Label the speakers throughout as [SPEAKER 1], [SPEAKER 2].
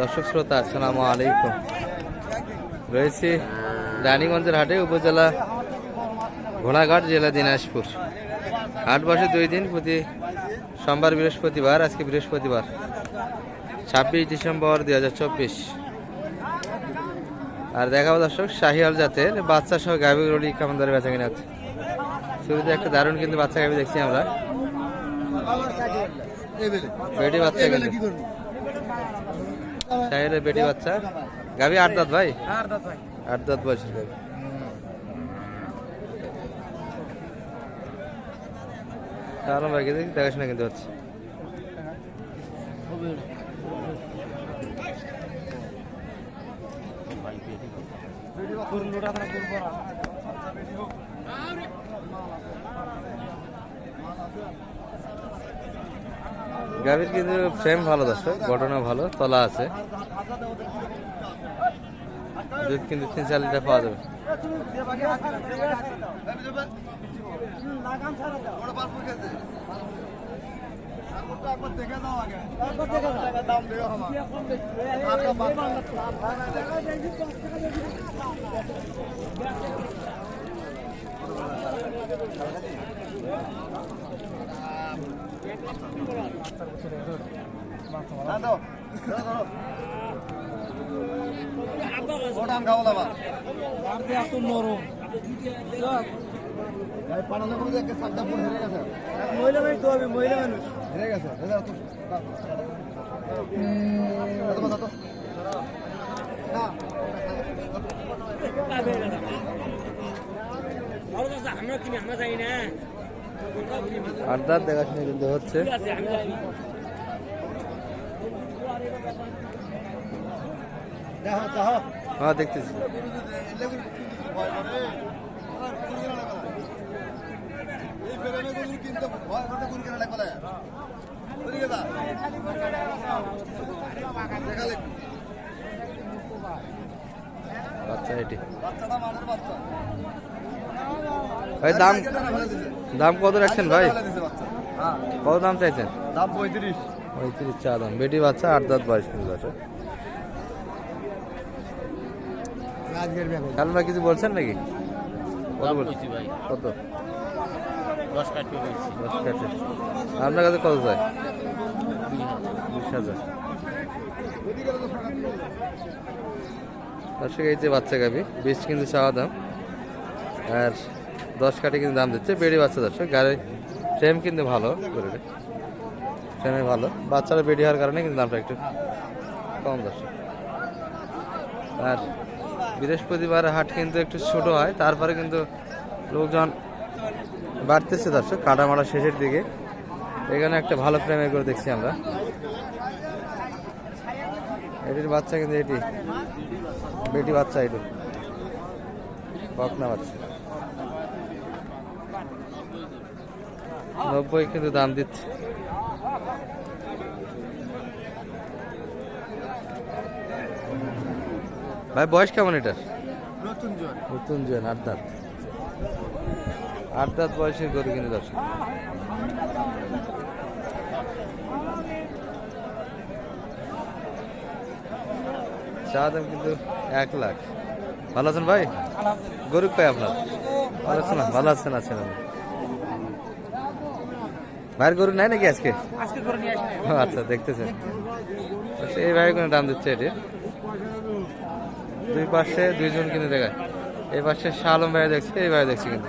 [SPEAKER 1] দর্শক শ্রোতা আসসালামু আলাইকুম। রয়েছি রানীগঞ্জের হাটে উপজেলা ঘোড়াঘাট জেলা দিনাজপুর। হাট বসে দুই দিন প্রতি সোমবার বৃহস্পতিবার আজকে বৃহস্পতিবার ছাব্বিশ ডিসেম্বর দুই হাজার চব্বিশ। আর দেখাবো দর্শক শাহিয়াল জাতের বাচ্চা সহ গাভী রলি কেমন দরে বেচা কিনা হচ্ছে। শুরুতে একটা দারুণ কিন্তু বাচ্চা গাভী দেখছি আমরা। বাচ্চা কিন্তু। শাহিয়ালের বেটি বাচ্চা। গাভী আট দাঁত ভাই? আট দাঁত বয়সের গাভী। কারণ বাকি দেখি দেখাশোনা কিন্তু হচ্ছে। গাভীর কিন্তু ফ্রেম ভালো দর্শক ঘটনা ভালো, তলা আছে। দুধ কিন্তু তিন চার লিটার পাওয়া যাবে।
[SPEAKER 2] মহিলা মানুষ তো হবে মহিলা মানুষ আমরা কিনে আমরা যাই না।
[SPEAKER 1] দাঁত দেখাশোনা কিন্তু হচ্ছে। হ্যাঁ দেখতেছি। বাচ্চা এটি। ভাই দাম দাম কত রাখছেন ভাই? কত দাম চাইছেন?
[SPEAKER 2] দাম পঁয়ত্রিশ
[SPEAKER 1] পঁয়ত্রিশ চা দাম। বেটি বাচ্চা আট দাঁত বয়স কিন্তু আছে কাল ভাই কিছু বলছেন নাকি? কত
[SPEAKER 3] দাম ভাই।
[SPEAKER 1] কত?
[SPEAKER 3] দশ কাটি
[SPEAKER 1] দশ কাটে আপনার কাছে কত চাই? বিশ হাজার। দর্শক এই যে বাচ্চা গাবি বিশ কিন্তু চাওয়া দাম। আর দশ কাঠি কিন্তু দাম দিচ্ছে। বেড়ি বাচ্চা দর্শক গাড়ি ফ্রেম কিন্তু ভালো ফ্রেমে ভালো। বাচ্চারা বেড়ি হওয়ার কারণে কিন্তু দামটা একটু কম দর্শক। আর বৃহস্পতিবার হাট কিন্তু একটু ছোট হয়, তারপরে কিন্তু লোকজন বাড়তেছে দর্শক কাটা মারা শেষের দিকে। এখানে একটা ভালো ফ্রেমে করে দেখছি আমরা। এটির বাচ্চা কিন্তু এটি, বেটি বাচ্চা এটি। বকনা বাচ্চা। নব্বই কিন্তু দাম দিচ্ছে। ভাই বয়স কেমন এটার?
[SPEAKER 2] নতুন জন।
[SPEAKER 1] আট দাঁত। আট দাঁত বয়সের গরু কিন্তু দর্শক। চা দাম কিন্তু এক লাখ। ভালো আছেন ভাই? গরু কয় আপনার? ভালো আছেন না? ভালো আছেন আছেন আপনি। ভাইয়ের গরু নাই নাকি আজকে? আচ্ছা দেখতেছেন আচ্ছা, এই ভাই কোনো দাম দিচ্ছে এটি। দুই পাশে দুইজন কিন্তু দেখায়। এই পাশে শালম ভাই দেখছে এই ভাই দেখছে কিন্তু।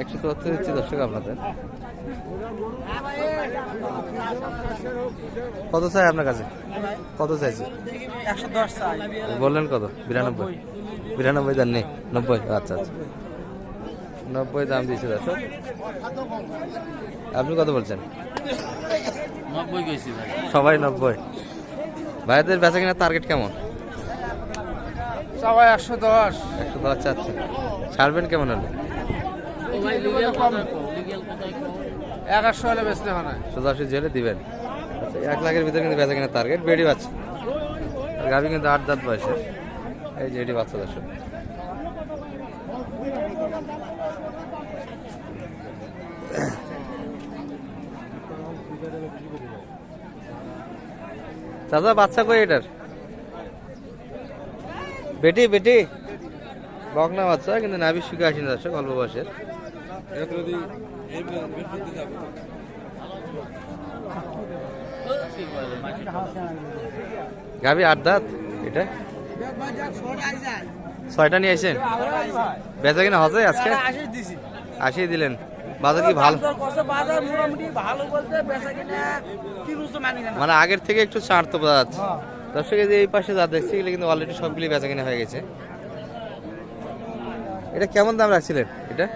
[SPEAKER 1] একশো তথ্য দিচ্ছি দর্শক আপনাদের। কত চাই আপনার কাছে? কত চাইছে? বললেন কত? বিরানব্বই। বিরানব্বই দাম নেই। নব্বই? আচ্ছা আচ্ছা। নব্বই দাম দিয়েছে দর্শক আপনি কত বলছেন? সবাই নব্বই। ভাইদের বেচা কিনা টার্গেট কেমন?
[SPEAKER 2] সবাই একশো দশ।
[SPEAKER 1] একশো দশ চাচ্ছে ছাড়বেন কেমন হলে?
[SPEAKER 2] এগারোশো হলে বেচতে হবে না।
[SPEAKER 1] সোজাসুজি জেলে দিবেন। আচ্ছা এক লাখের ভিতরে কিন্তু বেচা কিনা টার্গেট বেডি বাচ্চা গাভি কিন্তু আট দাঁত বয়সে। এই যে এটি বাচ্চা দর্শক। চাচা বাচ্চা কই এটার? বেটি বেটি। বকনা বাচ্চা, কিন্তু নাভি শুকে আসেনি দর্শক, অল্প বয়সের। গাভি আট দাঁত, এটা? ছয়টা নিয়ে আসেন বেচা কিনা হচ্ছে আজকে? আসিয়ে দিলেন। বাজার কি ভালো?
[SPEAKER 2] মানি
[SPEAKER 1] আগের থেকে একটু ছাড় তো বোঝা যাচ্ছে। দর্শক যে এই পাশে যা দেখছি, এগুলো কিন্তু অলরেডি সবগুলি বেচা কিনা হয়ে গেছে। এটা কেমন দাম রাখছিলেন এটা?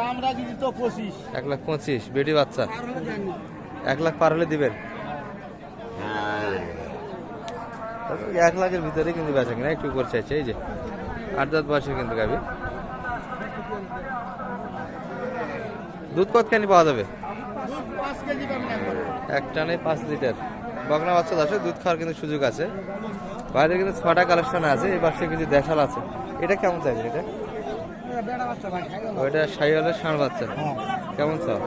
[SPEAKER 2] দাম রাখি দিত পঁচিশ
[SPEAKER 1] এক লাখ পঁচিশ, বেটি বাচ্চা। এক লাখ পার হলে দিবেন? এক লাখের ভিতরে কিন্তু বেচা কিনা একটু উপর চাইছে, এই যে। আট দাঁত বয়সে কিন্তু গাবি দুধ কতখানি পাওয়া যাবে? এক টানে পাঁচ লিটার। বকনা বাচ্চা দশে দুধ খাওয়ার কিন্তু সুযোগ আছে। বাইরে কিন্তু ছটা কালেকশন আছে, এই পাশে কিছু দেশাল আছে। এটা কেমন চাইছে এটা? ওইটা সাইওয়ালের ষাঁড় বাচ্চা। কেমন চাও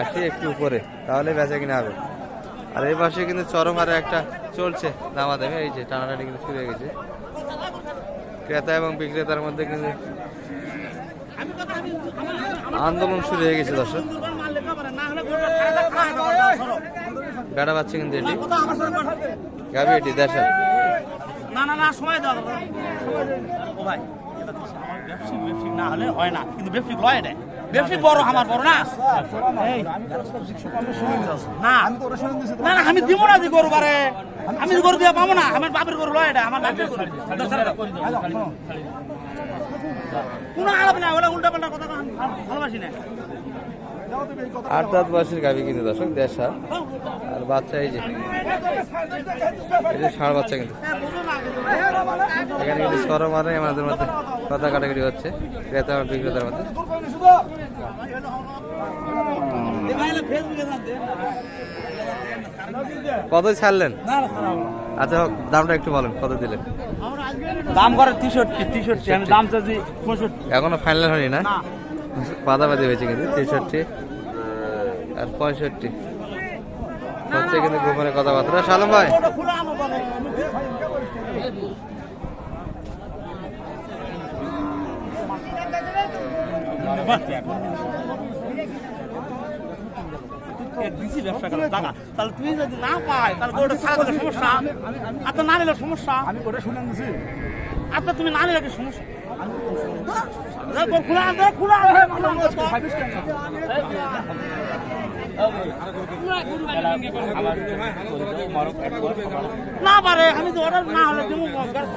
[SPEAKER 2] আশি
[SPEAKER 1] একটু উপরে, তাহলে বেচা কিনা হবে। আর এই পাশে কিন্তু চরম হারে একটা চলছে দামা দামে এই যে টানাটানি কিন্তু শুরু গেছে। ক্রেতা এবং বিক্রেতার মধ্যে কিন্তু আন্দোলন শুরু হয়ে গেছে দর্শক বেড়া পাচ্ছে কিন্তু এটি গাবি এটি দেশাল
[SPEAKER 3] না না না সময় দাও ও ভাই এটা তো আমার ব্যবসায়িক ব্যবসায়িক না হলে হয় না কিন্তু লয় এটা বড় আমার বড় না না না না আমি দিব না দি গরু বারে আমি গরু দিয়ে পাবো না আমার বাপের গরু লয় এটা আমার বাপের গরু কোনো আলাপ না ওরা উল্টা পাল্টা কথা ভালোবাসি না।
[SPEAKER 1] আট দাঁত বয়সের গাবি কিন্তু দর্শক দেশাল আর বাচ্চা এই যে ষাঁড় বাচ্চা কিন্তু। এখানে কিন্তু সরম আর আমাদের মধ্যে কথা কাটাকাটি হচ্ছে ক্রেতা এবং বিক্রেতার মধ্যে। কত ছাড়লেন? আচ্ছা হোক, দামটা একটু বলেন কত দিলেন?
[SPEAKER 3] দাম করে তেষট্টি তেষট্টি আমি দাম চাচ্ছি পঁয়ষট্টি।
[SPEAKER 1] এখনও ফাইনাল হয়নি না? বাদাবাদি হয়েছে কিন্তু তেষট্টি আর পঁয়ষট্টি। হচ্ছে কিন্তু গোপনে কথাবার্তা। সালম ভাই।
[SPEAKER 3] দিছি ব্যবসা করার টাকা তাহলে তুই যদি না তাহলে ছাড়া সমস্যা। না নিলে সমস্যা। আমি করে শুনে দিছি তুমি না নিলে কি সমস্যা? খোলা খোলা আছে, খোলা আছে। না পারে আমি তো অর্ডার না হলে তুমি ব্যস্ত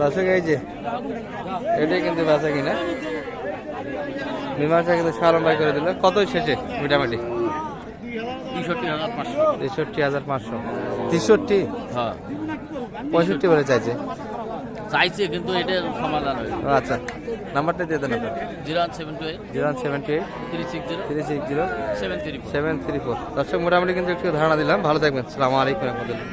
[SPEAKER 1] দর্শক এই যে এটাই কিন্তু বেচা কিনা। মীমাংসা কিন্তু সালম ভাই করে দিল। কত শেষে মোটামুটি?
[SPEAKER 3] তেষট্টি হাজার পাঁচশো।
[SPEAKER 1] তেষট্টি?
[SPEAKER 3] হ্যাঁ।
[SPEAKER 1] পঁয়ষট্টি বলে চাইছে।
[SPEAKER 3] চাইছে কিন্তু এটা সমাধান
[SPEAKER 1] আচ্ছা। নাম্বারটা দিয়ে দেন
[SPEAKER 3] zero one seven two eight.
[SPEAKER 1] Zero one seven two eight.
[SPEAKER 3] Three six zero.
[SPEAKER 1] Three six zero.
[SPEAKER 3] Seven three
[SPEAKER 1] seven three four. দর্শক মোটামুটি কিন্তু একটু ধারণা দিলাম। ভালো থাকবেন। সালামু আলাইকুম রহমতুল্লাহ।